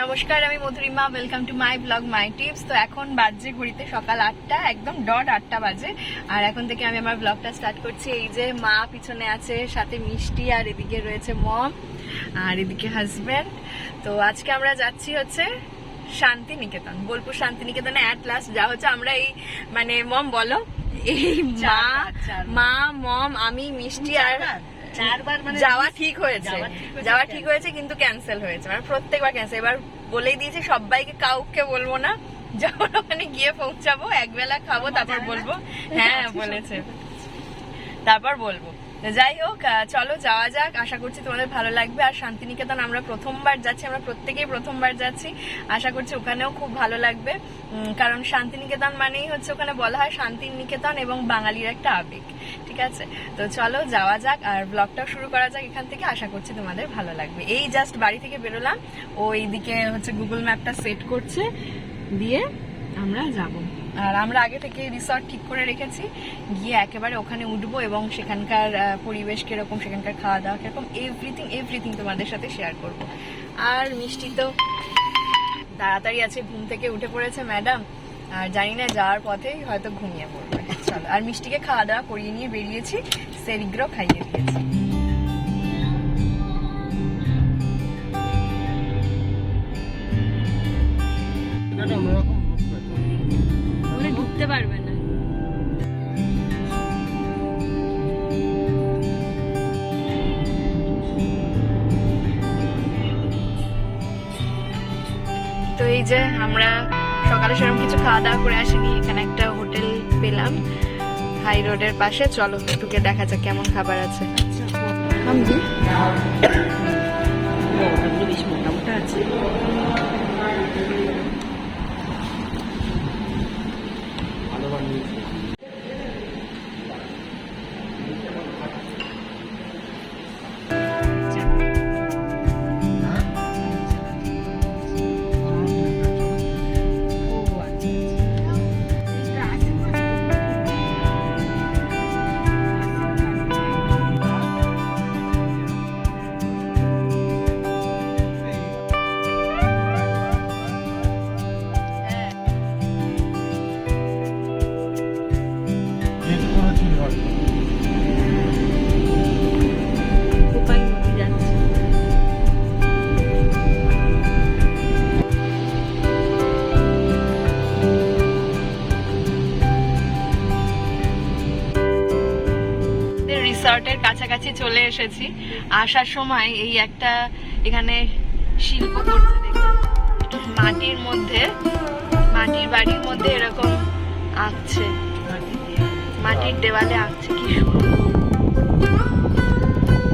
নমস্কার আমি Madhurima. Welcome to my blog my tips তো এখন বাজে ঘড়িতে সকাল আটটা একদম ডট আটটা বাজে। আর এখন থেকে আমি আমার ব্লগটা স্টার্ট করছি। এই যে মা পিছনে আছে সাথে মিষ্টি আর এদিকে রয়েছে মম আর এদিকে হাজব্যান্ড তো আজকে আমরা যাচ্ছি হচ্ছে শান্তিনিকেতন বোলপুর শান্তিনিকেতনে অ্যাট লাস্ট যা হচ্ছে আমরা এই মানে মম বলো এই মা মা মম আমি মিষ্টি আর যাওয়া ঠিক হয়েছে। যাওয়া ঠিক হয়েছে, যাওয়া ঠিক হয়েছে কিন্তু ক্যান্সেল হয়েছে। মানে প্রত্যেকবার ক্যান্সেল এবার বলেই দিয়েছি সবাইকে কাউকে বলব না। যখন ওখানে গিয়ে পৌঁছাবো একবেলা খাব তারপর বলব। হ্যাঁ বলেছে। তারপর বলব। যাই হোক চলো যাওয়া যাক। আশা করছি তোমাদের ভালো লাগবে। আর শান্তিনিকেতন আমরা প্রথমবার যাচ্ছি, আমরা প্রত্যেকেই প্রথমবার যাচ্ছি। আশা করছি ওখানেও খুব ভালো লাগবে। কারণ শান্তিনিকেতন মানেই হচ্ছে ওখানে বলা হয় শান্তির নিকেতন এবং বাঙালির একটা আবেগ, ঠিক আছে? তো চলো যাওয়া যাক আর ব্লগটাও শুরু করা যাক এখান থেকে। আশা করছি তোমাদের ভালো লাগবে। এই জাস্ট বাড়ি থেকে বেরোলাম। ও এইদিকে হচ্ছে গুগল ম্যাপটা সেট করছে। দিয়ে আমরা যাব। আর আমরা আগে থেকে রিসর্ট ঠিক করে রেখেছি। গিয়ে একেবারে ওখানে উঠবো এবং সেখানকার পরিবেশ কীরকম, সেখানকার খাওয়া দাওয়া কীরকম এভরিথিং এভরিথিং তোমাদের সাথে শেয়ার করব। আর মিষ্টি তো তাড়াতাড়ি আছে, ঘুম থেকে উঠে পড়েছে ম্যাডাম আর জানি না যাওয়ার পথেই হয়তো ঘুমিয়ে পড়বে। চলো, আর মিষ্টিকে খাওয়া দাওয়া করিয়ে নিয়ে বেরিয়েছি, সেরিগ্রো খাইয়ে দিয়েছি। এই যে আমরা সকালে সেরকম কিছু খাওয়া দাওয়া করে আসিনি এখানে একটা হোটেল পেলাম হাই রোডের পাশে। চলো ঢুকে দেখা যাক কেমন খাবার আছে। হামদি রিসর্টের কাছাকাছি চলে এসেছি। আসার সময় এই একটা এখানে শিল্প দেখুন মাটির মধ্যে, মাটির বাড়ির মধ্যে এরকম আঁকছে। মাটির দেওয়ালে আঁকছে, কি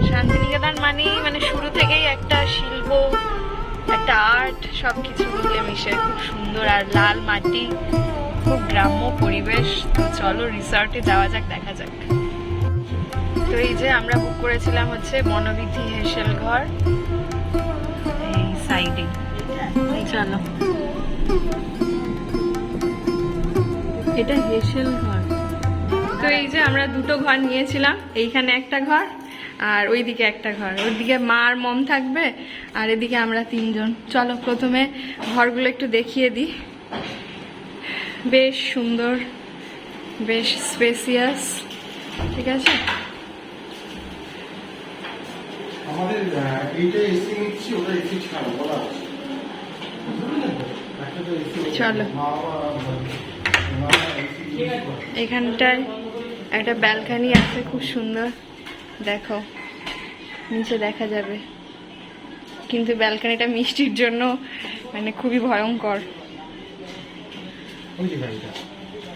শান্তিনিকেতন মানেই মানে শুরু থেকেই একটা শিল্প, একটা আর্ট সবকিছু মিলে মিশে খুব সুন্দর। আর লাল মাটি, খুব গ্রাম্য পরিবেশ। চলো রিসর্টে যাওয়া যাক, দেখা যাক। তো এই যে আমরা বুক করেছিলাম হচ্ছে বনবিধি হেসেল ঘর। এই সাইডে চলো। এটা হেসেল ঘর। তো এই যে আমরা দুটো ঘর নিয়েছিলাম, এইখানে একটা ঘর আর ওইদিকে একটা ঘর। ওইদিকে মা আর মম থাকবে আর এদিকে আমরা তিনজন। চলো প্রথমে ঘরগুলো একটু দেখিয়ে দিই বেশ সুন্দর, বেশ স্পেসিয়াস ঠিক আছে? আমাদের এইটা এসি নিচ্ছি ওটা এসি ছাড়া বলা আছে। চলো। এখানটায় একটা ব্যালকানি আছে খুব সুন্দর। দেখো নিচে দেখা যাবে। কিন্তু ব্যালকানিটা মিষ্টির জন্য মানে খুবই ভয়ঙ্কর।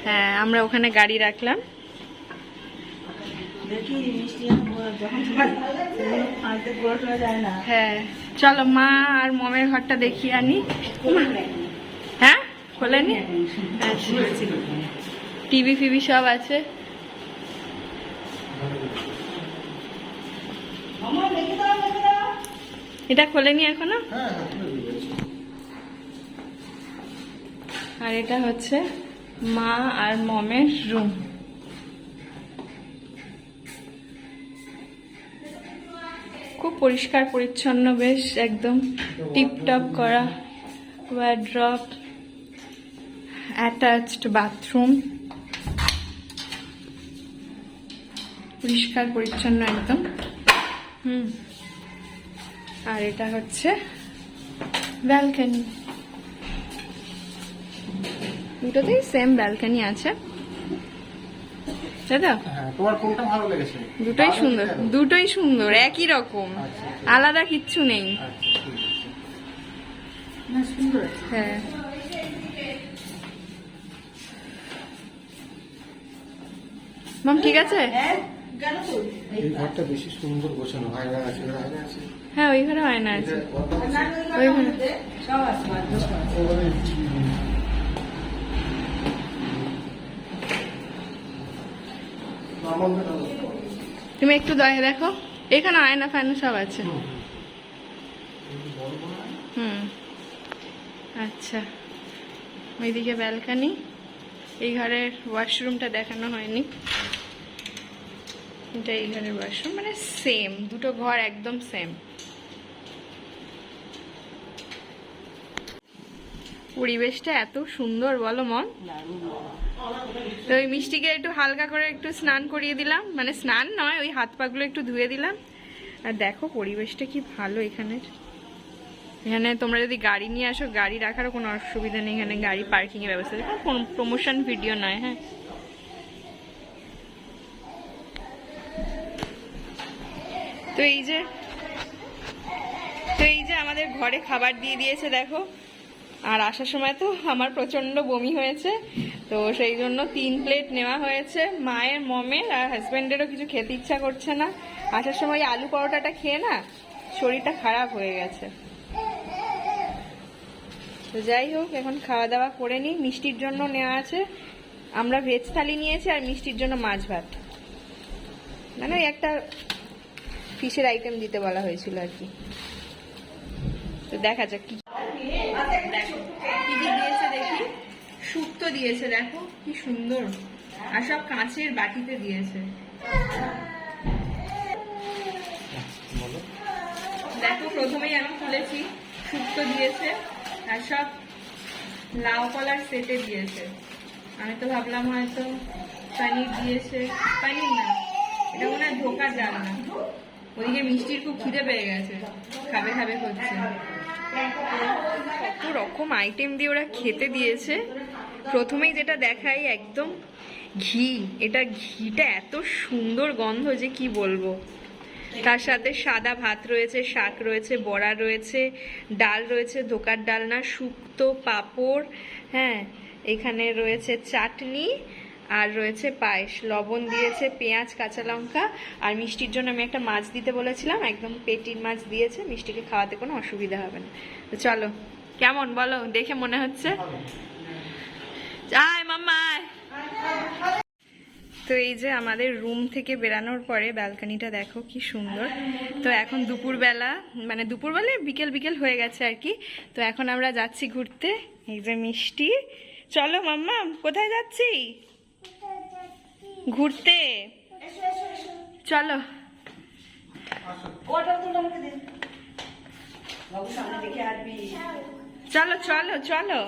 হ্যাঁ আমরা ওখানে গাড়ি রাখলাম দেখি মিষ্টি যখন ফালতে পুরো শোনা যায় না হ্যাঁ চলো মা আর মমের ঘরটা দেখিয়ে আনি। হ্যাঁ খোলেনি আচ্ছা। টিভি ফিভি সব আছে। এটা খোলেনি এখনও? হ্যাঁ হ্যাঁ। আর এটা হচ্ছে মা আর মমের রুম পরিষ্কার, পরিচ্ছন্ন, বেশ একদম টিপটপ করা ওয়ার্ড্রপ অ্যাটাচড বাথরুম পরিষ্কার, পরিচ্ছন্ন একদম। হুম। আর এটা হচ্ছে ব্যালকনি দুটোতেই সেম ব্যালকনি আছে। দাদা হ্যাঁ তোমার কোনটা ভালো লেগেছে? দুটোই সুন্দর দুটোই সুন্দর একই রকম। আচ্ছা, আলাদা কিচ্ছু নেই। আচ্ছা, হ্যাঁ। মাম ঠিক আছে? হ্যাঁ কেন এই ঘরটা বেশি সুন্দর গোছানো আয়না আছে এখানে আয়না আছে? হ্যাঁ ওই ঘরে হয় না আছে। এটা কত আছে? ওইখানে। সব আছে মাত্র সব আছে। ওখানে, উম, আমাদের তুমি একটু দয়ে দেখো। এখানে আয়না ফায়না সব আছে। হুম। আচ্ছা। ওইদিকে ব্যালকানি। এই ঘরের ওয়াশরুমটা দেখানো হয়নি। এটা এই ঘরের ওয়াশরুম। মানে সেম দুটো ঘর একদম সেম পরিবেশটা এত সুন্দর, বলো মন তো ওই মিষ্টিকে একটু হালকা করে একটু স্নান করিয়ে দিলাম। মানে স্নান নয়, ওই হাত পাগুলো একটু ধুয়ে দিলাম। আর দেখো পরিবেশটা কি ভালো এখানের। এখানে তোমরা যদি গাড়ি নিয়ে আসো, গাড়ি রাখারও কোনো অসুবিধা নেই। এখানে গাড়ি পার্কিং এর ব্যবস্থা কোনো প্রমোশন ভিডিও নয় হ্যাঁ। তো এই যে, তো এই যে আমাদের ঘরে খাবার দিয়ে দিয়েছে, দেখো। আর আসার সময় তো আমার প্রচণ্ড বমি হয়েছে, তো সেই জন্য তিন প্লেট নেওয়া হয়েছে। মায়ের, মমের আর হাজব্যান্ডেরও কিছু খেতে ইচ্ছা করছে না। আসার সময় আলু পরোটাটা খেয়ে না শরীরটা খারাপ হয়ে গেছে। তো যাই হোক, এখন খাওয়া দাওয়া করে নিই। মিষ্টির জন্য নেওয়া আছে। আমরা ভেজ থালি নিয়েছি আর মিষ্টির জন্য মাছ ভাত। মানে ওই একটা ফিশের আইটেম দিতে বলা হয়েছিল আর কি। তো দেখা যাক কি কি দিয়েছে দেখি শুক্তো দিয়েছে দেখো কি সুন্দর। আর সব কাঁচের বাটিতে দিয়েছে। দেখো প্রথমেই আমি খুলেছি শুক্তো দিয়েছে আর সব লাউ কলার সেটে দিয়েছে। আমি তো ভাবলাম হয়তো পানির দিয়েছে। পানির না এটা মনে হয় ধোকার ডাল না। ওইদিকে মিষ্টির খুব খিদে পেয়ে গেছে। খাবে খাবে করছে। কত রকম আইটেম দিয়ে ওরা খেতে দিয়েছে। প্রথমেই যেটা দেখাই একদম ঘি। এটা ঘিটা এত সুন্দর গন্ধ যে কি বলব। তার সাথে সাদা ভাত রয়েছে, শাক রয়েছে, বড়া রয়েছে, ডাল রয়েছে, ধোকার ডালনা শুক্তো, পাঁপড় হ্যাঁ এখানে রয়েছে চাটনি আর রয়েছে পায়েস। লবণ দিয়েছে, পেঁয়াজ, কাঁচা লঙ্কা আর মিষ্টির জন্য আমি একটা মাছ দিতে বলেছিলাম। একদম পেটির মাছ দিয়েছে। মিষ্টিকে খাওয়াতে কোনো অসুবিধা হবে না। তো চলো কেমন বলো? দেখে মনে হচ্ছে? আয় মাম্মা, আয়। তো এই যে আমাদের রুম থেকে বেরানোর পরে ব্যালকানিটা দেখো কি সুন্দর। তো এখন দুপুরবেলা মানে দুপুরবেলা বিকেল বিকেল হয়ে গেছে আর কি। তো এখন আমরা যাচ্ছি ঘুরতে। এই যে মিষ্টি। চলো মাম্মা, কোথায় যাচ্ছি? ঘুরতে। চলো। আমাকে বাবু, সামনে দেখে আসবি। চলো চলো চলো।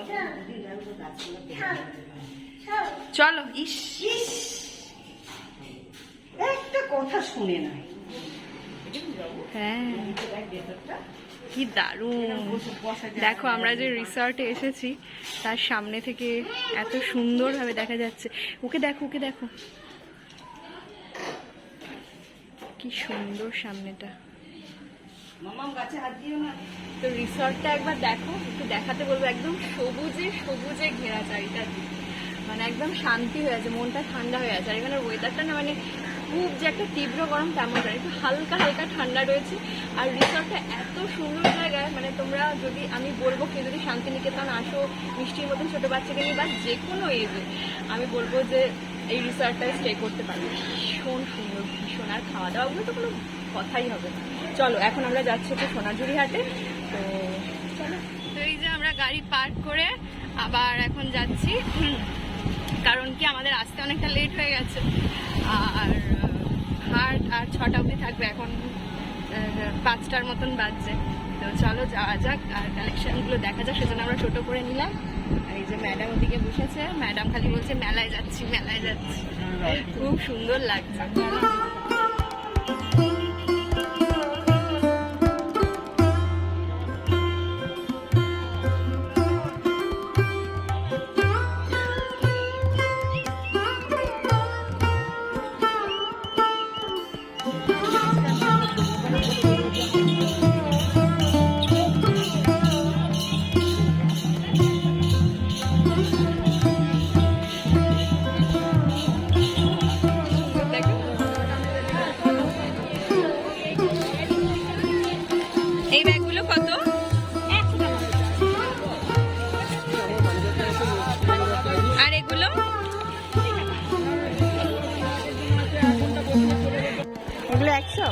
চলো ইস। একটা কথা শুনে না। হ্যাঁ। কি দারুণ। দেখো আমরা যে রিসর্টে এসেছি তার সামনে থেকে এত সুন্দরভাবে দেখা যাচ্ছে। ওকে দেখো ওকে দেখো। কি সুন্দর সামনেটা মামাম গাছে হাত দিও না তো রিসর্টটা একবার দেখো, একটু দেখাতে বলব, একদম সবুজে সবুজে ঘেরা চারিটা মানে একদম শান্তি হয়ে আছে, মনটা ঠান্ডা হয়ে আছে। আর এখানে ওয়েদারটা না মানে খুব যে একটা তীব্র গরম, তেমন নয়। একটু হালকা হালকা ঠান্ডা রয়েছে। আর রিসর্টটা এত সুন্দর জায়গায় মানে তোমরা যদি আমি বলব, কেউ যদি শান্তিনিকেতন আসো, মিষ্টির মতন ছোটো বাচ্চাকে নিয়ে, বা যে কোনো এজে আমি বলব যে এই রিসর্টটায় স্টে করতে পারবে। ভীষণ সুন্দর, ভীষণ। আর খাওয়া দাওয়াগুলো তো কোনো কথাই হবে না। চলো এখন আমরা যাচ্ছি হচ্ছে সোনাঝুরি হাটে। তো চলো। তো এই যে আমরা গাড়ি পার্ক করে আবার এখন যাচ্ছি। কারণ কি আমাদের আসতে অনেকটা লেট হয়ে গেছে। আর হাট আর ছটা অবধি থাকবে এখন পাঁচটার মতন বাজছে। তো চলো যাওয়া যাক। আর কালেকশনগুলো দেখা যাক সেজন্য আমরা ছোট করে নিলাম। আর এই যে ম্যাডাম ওদিকে বসেছে। ম্যাডাম খালি বলছে মেলায় যাচ্ছি মেলায় যাচ্ছি। খুব সুন্দর লাগছে। আর এগুলো? এগুলো একশো?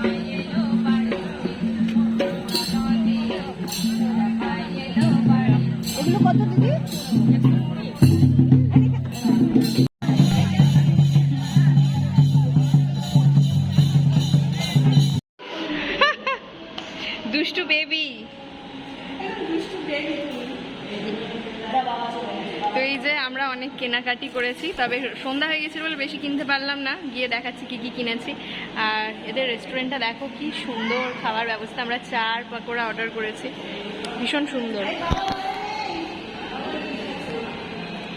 এগুলো অনেক কেনাকাটি করেছি, তবে সন্ধ্যা হয়ে গেছিল বলে বেশি কিনতে পারলাম না। গিয়ে দেখাচ্ছি কি কি কিনেছি। আর এদের রেস্টুরেন্টটা দেখো কি সুন্দর খাবার ব্যবস্থা। আমরা চার পাকোড়া অর্ডার করেছি। ভীষণ সুন্দর।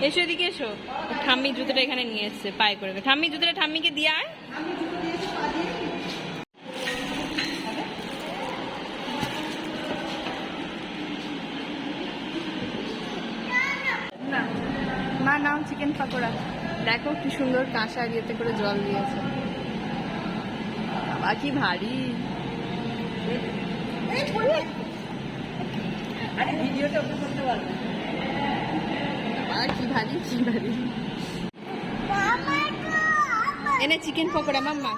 এসো এদিকে এসো। ঠাম্মি জুতোটা এখানে নিয়ে এসছে, পায়ে করে। ঠাম্মি, জুতোটা ঠাম্মিকে দিয়ে আয়। চিকেন পাকোড়া। দেখো কি সুন্দর কাঁসা ইয়েতে করে জল দিয়েছে। বাবা কি ভারী। আরে ভিডিওটা ওকে করতে পারবে। কি ভারী কি ভারী। এনে চিকেন পকোড়া মাম্মা।